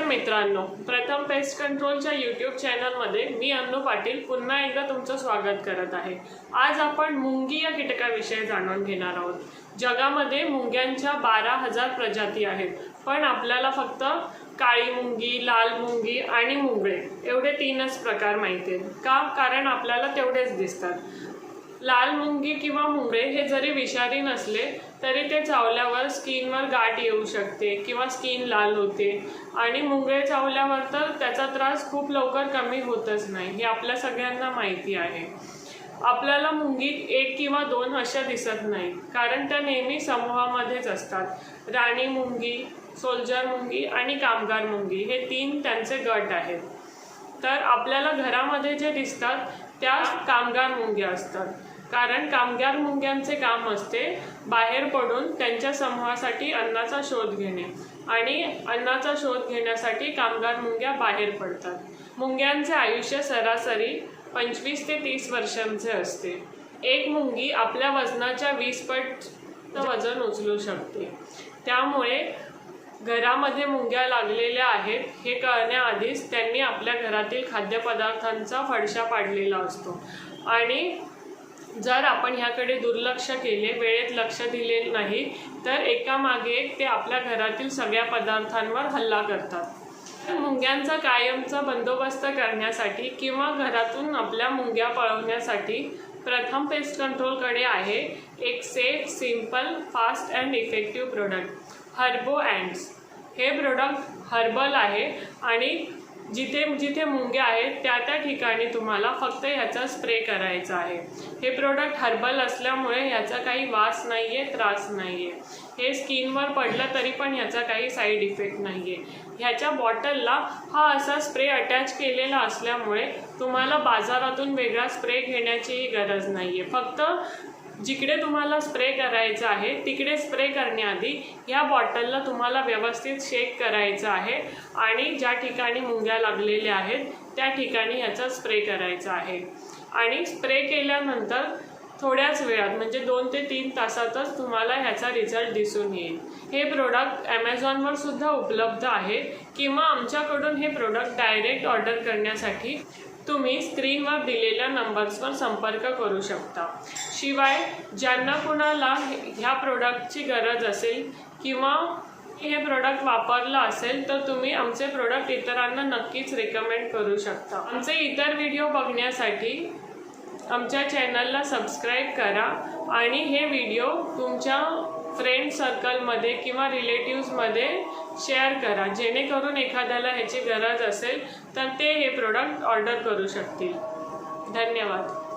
नमस्कार मित्रांनो. प्रथम पेस्ट कंट्रोलच्या यूट्यूब चॅनलमध्ये मी अन्नू पाटील पुन्हा एकदा तुमचं स्वागत करत आहे. आज आपण मुंगी या कीटकाविषयी जाणून घेणार आहोत. जगामध्ये मुंग्यांच्या बारा हजार प्रजाती आहेत पण आपल्याला फक्त काळी मुंगी लाल मुंगी आणि मुंगळे एवढे तीनच प्रकार माहिती आहेत. का? कारण आपल्याला तेवढेच दिसतात. लाल मुंगी किंवा मुंगळे हे जरी विषारी नसले तरी ते चावल्यावर स्किनवर गाठ येऊ शकते किंवा स्किन लाल होते. आणि मुंगळे चावल्यावर तर त्याचा त्रास खूप लवकर कमी होतच नाही हे आपल्या सगळ्यांना माहिती आहे. आपल्याला मुंगीत एक किंवा दोन अशा दिसत नाही कारण त्या नेहमी समूहामध्येच असतात. राणी मुंगी सोल्जर मुंगी आणि कामगार मुंगी हे तीन त्यांचे गट आहेत. तर आपल्याला घरामध्ये जे दिसतात त्या कामगार मुंग्या असतात. कारण कामगार मुंग्यांचे काम असते बाहेर पडून त्यांच्या समूहासाठी अन्नाचा शोध घेणे. आणि अन्नाचा शोध घेण्यासाठी कामगार मुंग्या बाहेर पडतात. मुंग्यांचे आयुष्य सरासरी पंचवीस ते तीस वर्षांचे असते. एक मुंगी आपल्या वजनाच्या वीस पट वजन उचलू शकते. त्यामुळे घरामध्ये मुंग्या लागलेल्या आहेत हे कळण्याआधीच त्यांनी आपल्या घरातील खाद्यपदार्थांचा फडशा पाडलेला असतो. आणि जर आपण ह्याकडे दुर्लक्ष केले वेळेत लक्ष दिले नाही तर एकामागे एक ते आपल्या घरातील सगळ्या पदार्थांवर हल्ला करतात. मुंग्यांचा कायमचा बंदोबस्त करण्यासाठी किंवा घरातून आपल्या मुंग्या पळवण्यासाठी प्रथम पेस्ट कंट्रोलकडे आहे एक safe simple fast and effective product हर्बो अँड्स हे प्रोडक्ट हर्बल आहे आणि जिथे जिथे मुंग्या आहेत त्या त्या ठिकाणी तुम्हाला फक्त ह्याचा स्प्रे करायचा आहे. हे प्रोडक्ट हर्बल असल्यामुळे ह्याचा काही वास नाही आहे त्रास नाही आहे हे स्किनवर पडलं तरी पण ह्याचा काही साईड इफेक्ट नाही आहे ह्याच्या बॉटलला हा असा स्प्रे अटॅच केलेला असल्यामुळे तुम्हाला बाजारातून वेगळा स्प्रे घेण्याचीही गरज नाही आहे फक्त जिकडे तुम्हाला स्प्रे करायचं आहे तिकडे स्प्रे करण्याआधी या बॉटलला तुम्हाला व्यवस्थित शेक करायचं आहे आणि ज्या ठिकाणी मुंग्या लागलेल्या आहेत त्या ठिकाणी ह्याचा स्प्रे करायचा आहे. आणि स्प्रे केल्यानंतर थोड्याच वेळात म्हणजे दोन ते तीन तासातच तुम्हाला ह्याचा रिझल्ट दिसून येईल. हे प्रोडक्ट ॲमेझॉनवर सुद्धा उपलब्ध आहे किंवा आमच्याकडून हे प्रोडक्ट डायरेक्ट ऑर्डर करण्यासाठी तुम्ही स्क्रीनवर दिलेल्या नंबर्सवर संपर्क करू शकता. शिवाय ज्यांना कुणाला ह्या प्रोडक्टची गरज असेल किंवा हे प्रोडक्ट वापरलं असेल तर तुम्ही आमचे प्रोडक्ट इतरांना नक्कीच रेकमेंड करू शकता. आमचे इतर व्हिडिओ बघण्यासाठी आमच्या चॅनलला सबस्क्राईब करा आणि हे व्हिडिओ तुमच्या फ्रेंड सर्कलमध्ये किंवा रिलेटिव्समध्ये शेअर करा. जेणेकरून एखाद्याला ह्याची गरज असेल तर ते हे प्रोडक्ट ऑर्डर करू शकतील. धन्यवाद.